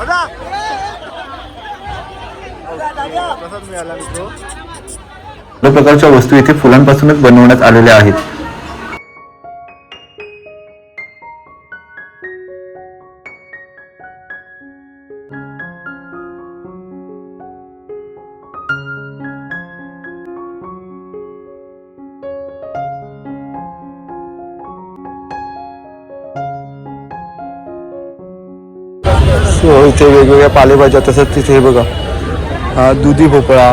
प्रसाद सर्व प्रकारच्या वस्तू इथे फुलांपासूनच बनवण्यात आलेल्या आहेत. इथे वेगवेगळ्या पालेभाज्या तसंच तिथे हे बघा. हा दुधी भोपळा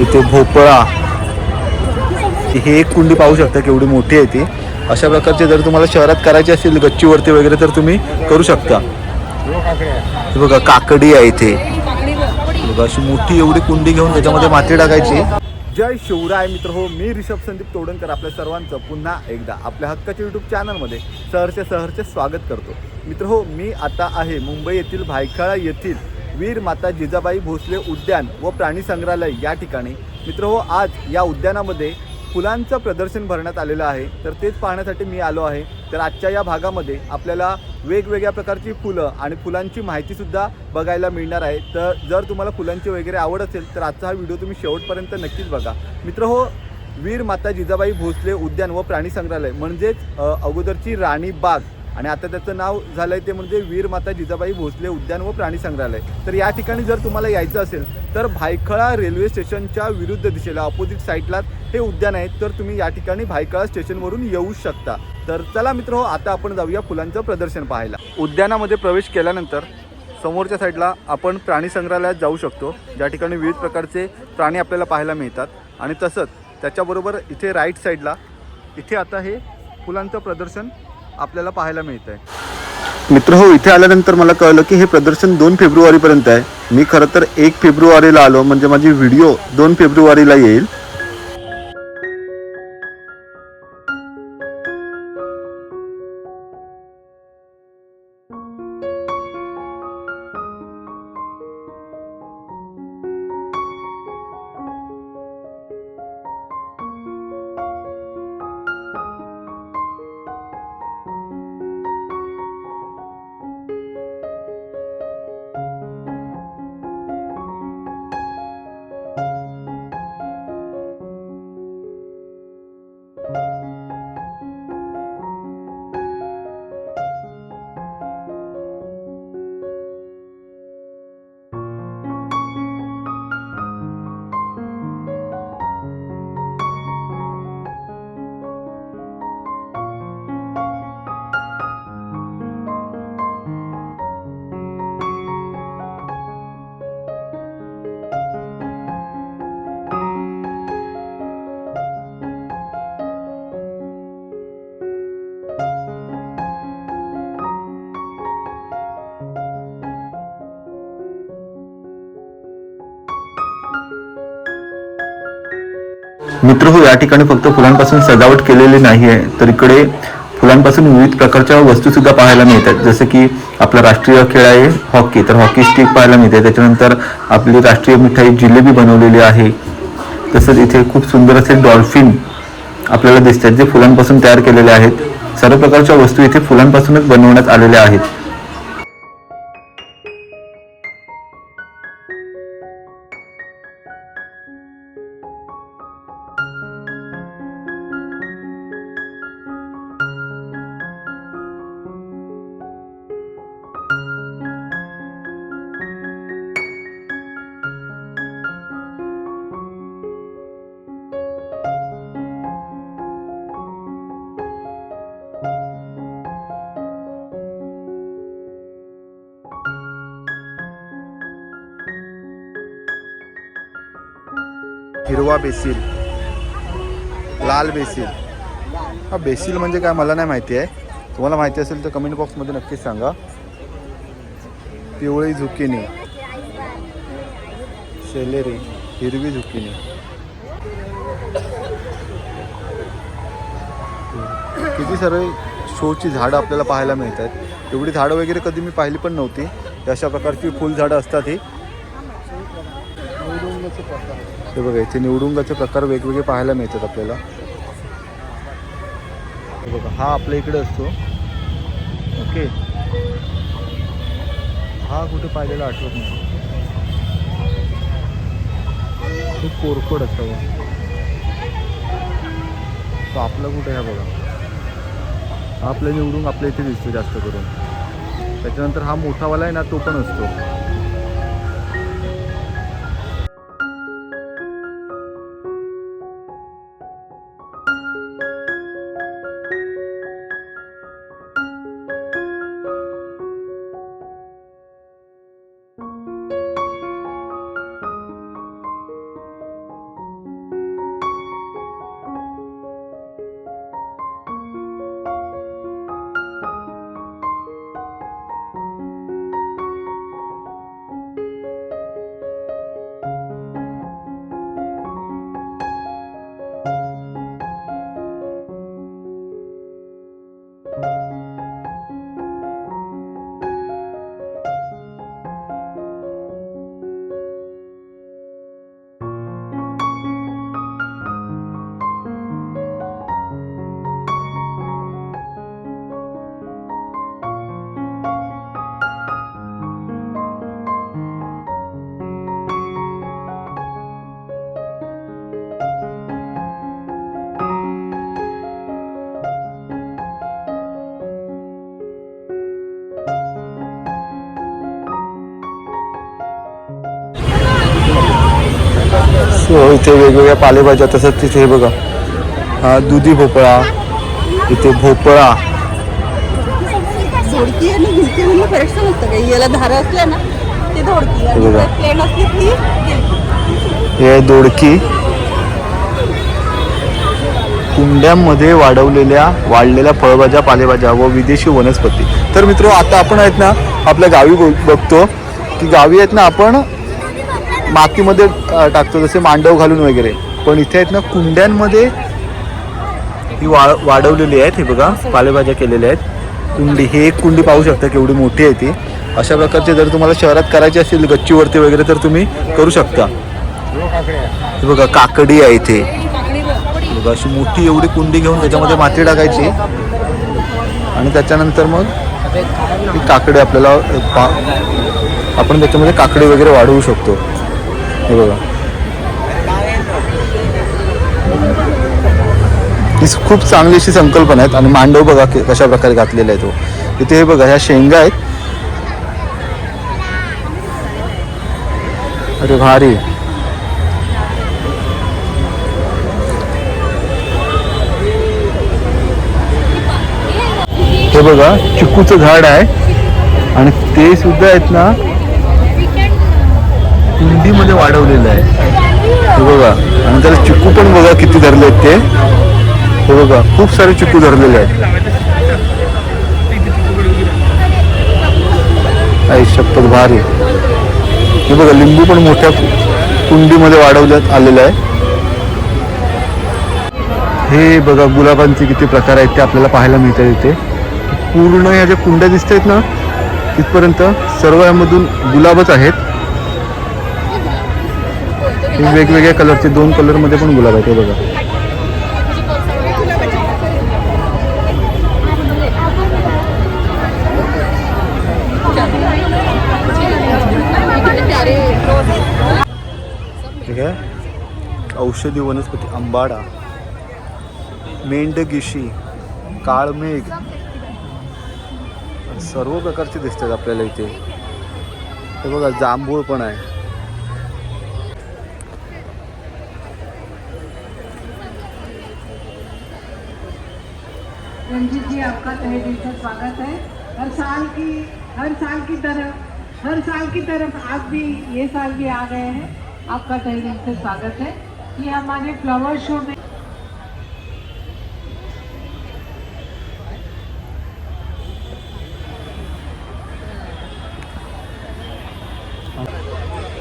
इथे भोपळा. हे एक कुंडी पाहू शकता केवढी मोठी आहे ती. अशा प्रकारचे जर तुम्हाला शहरात करायची असेल गच्चीवरती वगैरे तर तुम्ही करू शकता. बघा काकडी आहे इथे. बघा अशी मोठी एवढी कुंडी घेऊन त्याच्यामध्ये माती टाकायची. जय शिवराय मित्र हो मी रिषभ संदीप तोडणकर आपल्या सर्वांचं पुन्हा एकदा आपल्या हक्काच्या यूट्यूब चॅनलमध्ये सहरचे सहरचे स्वागत करतो. मित्र हो मी आता आहे मुंबई येथील भायखळा येथील वीर माता जिजाबाई भोसले उद्यान व प्राणी संग्रहालय या ठिकाणी. मित्र हो आज या उद्यानामध्ये फुलांचं प्रदर्शन भरण्यात आलेलं आहे. तर तेच पाहण्यासाठी मी आलो आहे. तर आजच्या या भागामध्ये आपल्याला वेगवेगळ्या प्रकारची फुलं आणि फुलांची माहितीसुद्धा बघायला मिळणार आहे. तर जर तुम्हाला फुलांची वगैरे आवड असेल तर आजचा हा व्हिडिओ तुम्ही शेवटपर्यंत नक्कीच बघा. मित्र हो वीर माता जिजाबाई भोसले उद्यान व प्राणी संग्रहालय म्हणजेच अगोदरची राणी बाग. आणि आता त्याचं नाव झालं आहे ते म्हणजे वीर माता जिजाबाई भोसले उद्यान व प्राणी संग्रहालय. तर या ठिकाणी जर तुम्हाला यायचं असेल तर भायखळा रेल्वे स्टेशनच्या विरुद्ध दिशेला ऑपोजिट साईडला हे उद्यान आहे तर तुम्ही या ठिकाणी भायखळा स्टेशनवरून येऊ शकता. तर चला मित्र हो आता आपण जाऊया फुलांचं प्रदर्शन पाहायला. उद्यानामध्ये प्रवेश केल्यानंतर समोरच्या साईडला आपण प्राणी संग्रहालयात जाऊ शकतो. ज्या ठिकाणी विविध प्रकारचे प्राणी आपल्याला पाहायला मिळतात. आणि तसंच त्याच्याबरोबर इथे राईट साईडला इथे आता हे फुलांचं प्रदर्शन आपल्याला पाहायला मिळत आहे मित्र हो इथे आल्यानंतर मला कळलं की हे प्रदर्शन दोन फेब्रुवारीपर्यंत आहे. मी खरं तर एक फेब्रुवारीला आलो म्हणजे माझी व्हिडिओ दोन फेब्रुवारीला येईल. मित्र हो या ठिकाणी फक्त फुलांपासून सजावट केलेली नाही आहे तर इकडे फुलांपासून विविध प्रकारच्या वस्तू सुद्धा पाहायला मिळतात. जसं की आपला राष्ट्रीय खेळ आहे हॉकी. तर हॉकी स्टिक पाहायला मिळते. त्याच्यानंतर आपली राष्ट्रीय मिठाई जिलेबी बनवलेली आहे. तसंच इथे खूप सुंदर असे डॉल्फिन आपल्याला दिसतात जे फुलांपासून तयार केलेले आहेत. सर्व प्रकारच्या वस्तू इथे फुलांपासूनच बनवण्यात आलेल्या आहेत. हिरवा बेसिल. लाल बेसिल. हा बेसिल म्हणजे काय मला नाही माहिती आहे. तुम्हाला माहिती असेल तर कमेंट बॉक्समध्ये नक्कीच सांगा. पिवळी झुकिनी. सेलेरी. हिरवी झुकिनी. किती सर्व शोची झाडं आपल्याला पाहायला मिळतात एवढी झाडं वगैरे कधी मी पाहिली पण नव्हती. अशा प्रकारची फुलझाडं असतात ही. हे बघा इथे निवडुंगाचे प्रकार वेगवेगळे पाहायला मिळतात आपल्याला. हे बघा हा आपल्या इकडे असतो. ओके. हा कुठे पाहिलेला आठवत नाही. खूप कोरफड असतं तो आपला कुठे आहे बघा. हा आपल्या निवडून आपल्या इथे दिसतो जास्त करून. त्याच्यानंतर हा मोठावाला आहे ना तो पण असतो. इथे वेगवेगळ्या पालेभाज्या तसंच तिथे हे बघा. हा दुधी भोपळा इथे भोपळा. हे. हे दोडकी. कुंड्यांमध्ये वाढवलेल्या वाढलेल्या फळभाज्या पालेभाज्या व विदेशी वनस्पती. तर मित्र आता आपण आहेत ना आपल्या गावी बघ- बघतो की गावी आहेत ना आपण मातीमध्ये टाकतो जसे मांडव घालून वगैरे. पण इथे आहेत ना कुंड्यांमध्ये ही वा वाढवलेली आहेत हे बघा पालेभाज्या केलेल्या आहेत. कुंडी हे एक कुंडी पाहू शकता केवढी मोठी आहे ती. अशा प्रकारचे जर तुम्हाला शहरात करायची असेल गच्चीवरती वगैरे तर तुम्ही करू शकता. हे बघा काकडी आहे इथे. बघा अशी मोठी एवढी कुंडी घेऊन त्याच्यामध्ये माती टाकायची. आणि त्याच्यानंतर मग ती काकडी आपल्याला आपण त्याच्यामध्ये काकडी वगैरे वाढवू शकतो. हे बघा. ही खूप चांगली अशी संकल्पना आहेत आणि मांडव बघा कशा प्रकारे घातलेला आहे तो. इथे हे बघा ह्या शेंगा आहेत. अरे भारी. हे बघा चिकूचं झाड आहे. आणि ते सुद्धा आहेत ना कुंडीमध्ये वाढवलेलं आहे. हे बघा आणि त्याला चिकू पण बघा किती धरले आहेत ते. हे बघा खूप सारे चिकू धरलेले आहेत. आई शपथ भारी. हे बघा लिंबू पण मोठ्या कुंडीमध्ये वाढवण्यात आलेलं आहे. हे बघा गुलाबांचे किती प्रकार आहेत ते आपल्याला पाहायला मिळतात इथे. पूर्ण या ज्या कुंड्या दिसत आहेत ना तिथपर्यंत सर्व यामधून गुलाबच आहेत. हे वेगवेगळ्या कलरचे दोन कलरमध्ये पण गुलाब आहेत हे बघा. ठीक आहे. औषधी वनस्पती आंबाडा मेंढगिशी काळमेघ सर्व प्रकारचे दिसतात आपल्याला इथे. हे बघा जांभूळ पण आहे. रंजीत जी आपका तहे दिल से स्वागत है। हर साल की हर साल की तरह हर साल की तरफ आप भी ये साल भी आ गए हैं। आपका तहे दिल से स्वागत है। ये हमारे फ्लावर शो में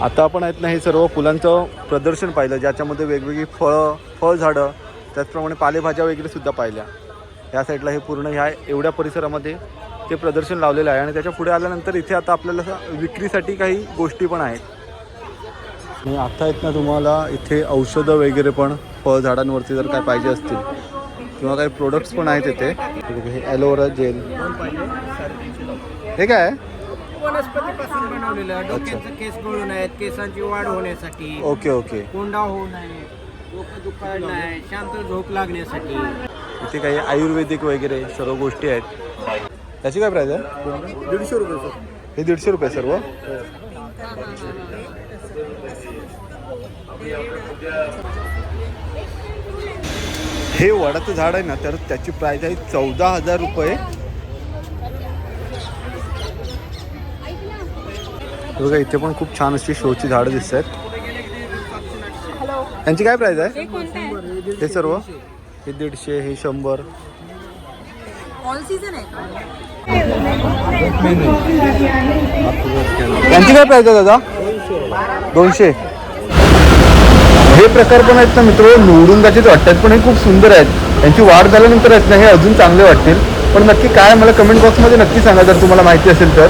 आता आपण आहेत ना हे सर्व फुलांचं प्रदर्शन पाहिलं ज्याच्यामध्ये वेगवेगळी फळं फळझाडं त्याचप्रमाणे पालेभाज्या वगैरे सुद्धा पाहिल्या. ह्या साईडला हे पूर्ण ह्या एवढ्या परिसरामध्ये ते प्रदर्शन लावलेलं आहे. आणि त्याच्या पुढे आल्यानंतर इथे आता आपल्याला असं विक्रीसाठी काही गोष्टी पण आहेत. आणि आता आहेत ना तुम्हाला इथे औषधं वगैरे पण फळझाडांवरती जर काय पाहिजे असतील किंवा काही प्रोडक्ट्स पण आहेत इथे. हे ॲलोवेरा जेल हे काय? आहे वनस्पतीपासून बनवलेलं आहे. डोक्याचं केस गळू नयेत केसांची वाढ होण्यासाठी. Okay okay. कोंडा होऊ नये डोकं शांत झोप लागण्यासाठी. इथे काही आयुर्वेदिक वगैरे सर्व गोष्टी आहेत. त्याची काय प्राईस आहे? दीडशे रुपये सर. हे दीडशे रुपये सर्व? हे वडाचं झाड आहे ना तर त्याची प्राइस आहे चौदा हजार रुपये. बघा इथे पण खूप छान अशी शोची झाडं दिसत आहेत. यांची काय प्राइस आहे? हे कोणतं आहे? हे सर्व? हे दीडशे हे शंभर. ऑल सीझन आहे का? यांची काय प्राइस आहे दादा? दोनशे. हे प्रकार पण आहेत ना मित्र निवडुंगाचेच वाटतात पण हे खूप सुंदर आहेत. यांची वाढ झाल्यानंतर आहेत ना हे अजून चांगले वाटतील. पण नक्की काय मला कमेंट बॉक्समध्ये नक्की सांगा जर तुम्हाला माहिती असेल तर.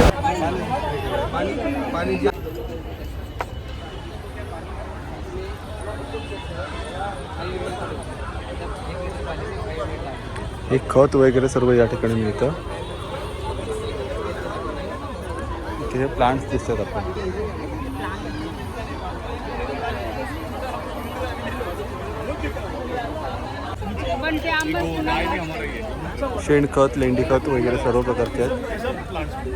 हे खत वगैरे सर्व या ठिकाणी मिळतं. इथे प्लांट्स दिसतात आपण शेणखत लेंडीखत वगैरे सर्व प्रकारचे आहेत.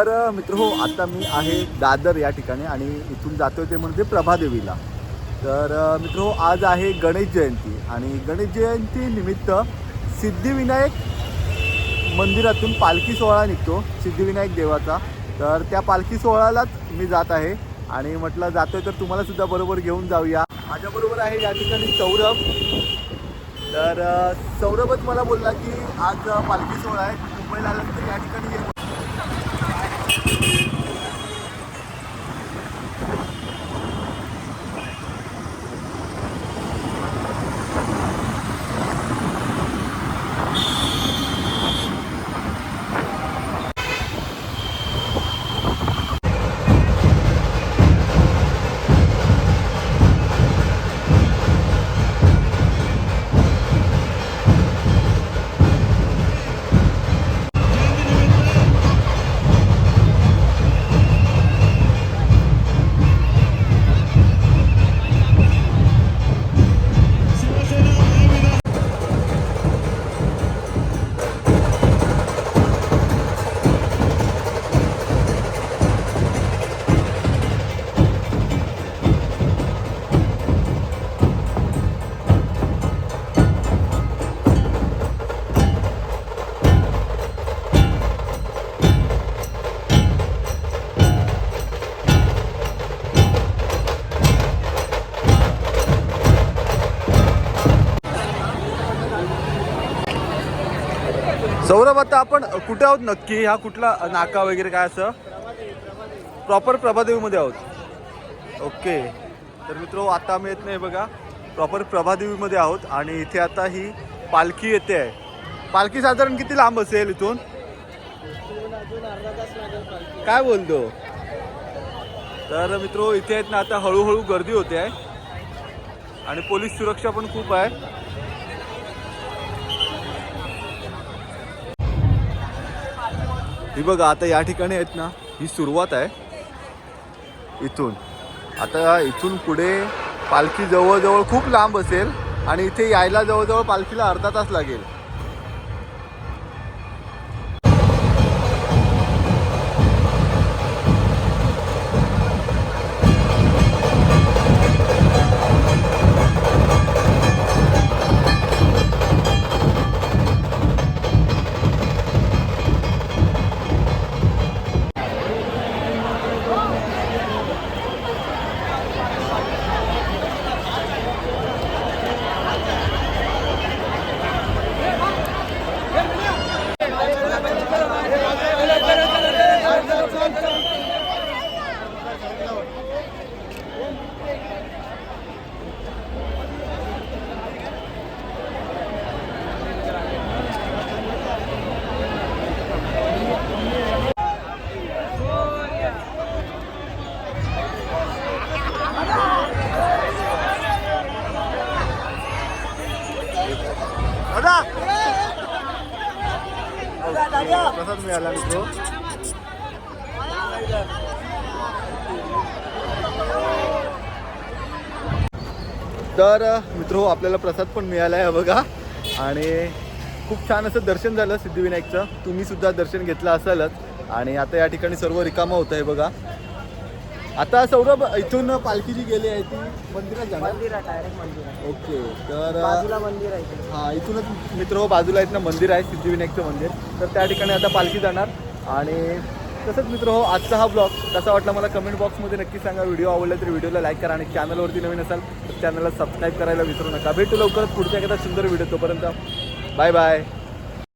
तर मित्र हो आता मी आहे दादर या ठिकाणी आणि इथून जातोय ते म्हणजे प्रभादेवीला तर मित्र हो आज आहे गणेश जयंती आणि गणेश जयंती निमित्त सिद्धिविनायक मंदिरातून पालखी सोहळा निघतो सिद्धिविनायक देवाचा. तर त्या पालखी सोहळ्यालाच मी जात आहे आणि म्हटलं जातोय तर तुम्हाला सुद्धा बरोबर घेऊन जाऊया. माझ्याबरोबर आहे या ठिकाणी सौरभ. तर सौरभच मला बोलला की आज पालखी सोहळा आहे. मुंबईला आल्यानंतर या ठिकाणी सौरभ आता आपण कुठे आहोत नक्की? हा कुठला नाका वगैरे काय असं? प्रॉपर प्रभादेवीमध्ये आहोत. ओके तर मित्र आता आम्ही येत नाही बघा. प्रॉपर प्रभादेवीमध्ये आहोत आणि इथे आता ही पालखी येते आहे. पालखी साधारण किती लांब असेल इथून? काय बोलतो? तर मित्रो इथे आहेत ना आता हळूहळू गर्दी होते आहे. आणि पोलीस सुरक्षा पण खूप आहे. ही बघा आता या ठिकाणी आहेत ना ही सुरुवात आहे. इथून. आता इथून पुढे पालखी जवळजवळ खूप लांब असेल आणि इथे यायला जवळजवळ पालखीला अर्धा तास लागेल. तर मित्र आपल्याला प्रसाद पण मिळाला आहे बघा. आणि खूप छान असं दर्शन झालं सिद्धिविनायकचं. तुम्ही सुद्धा दर्शन घेतलं असालच. आणि आता या ठिकाणी सर्व रिकामं होत आहे बघा. आता सौरभ इथून पालखी जी गेली आहे ती मंदिरात जाणार? मंदिर आहे डायरेक्ट मंदिर आहे ओके तर बाजूला मंदिर आहे. हा इथूनच मित्र हो बाजूला इथनं मंदिर आहे सिद्धिविनायकचं मंदिर. तर त्या ठिकाणी आता पालखी जाणार. आणि तसंच मित्र हो आजचा हा ब्लॉग कसा वाटला मला कमेंट बॉक्समध्ये नक्की सांगा. व्हिडिओ आवडला तर व्हिडिओला लाईक करा आणि चॅनलवरती नवीन असाल तर चॅनलला सबस्क्राईब करायला विसरू नका. भेटू लवकरच पुढच्या एखादा सुंदर व्हिडिओ तोपर्यंत. Bye bye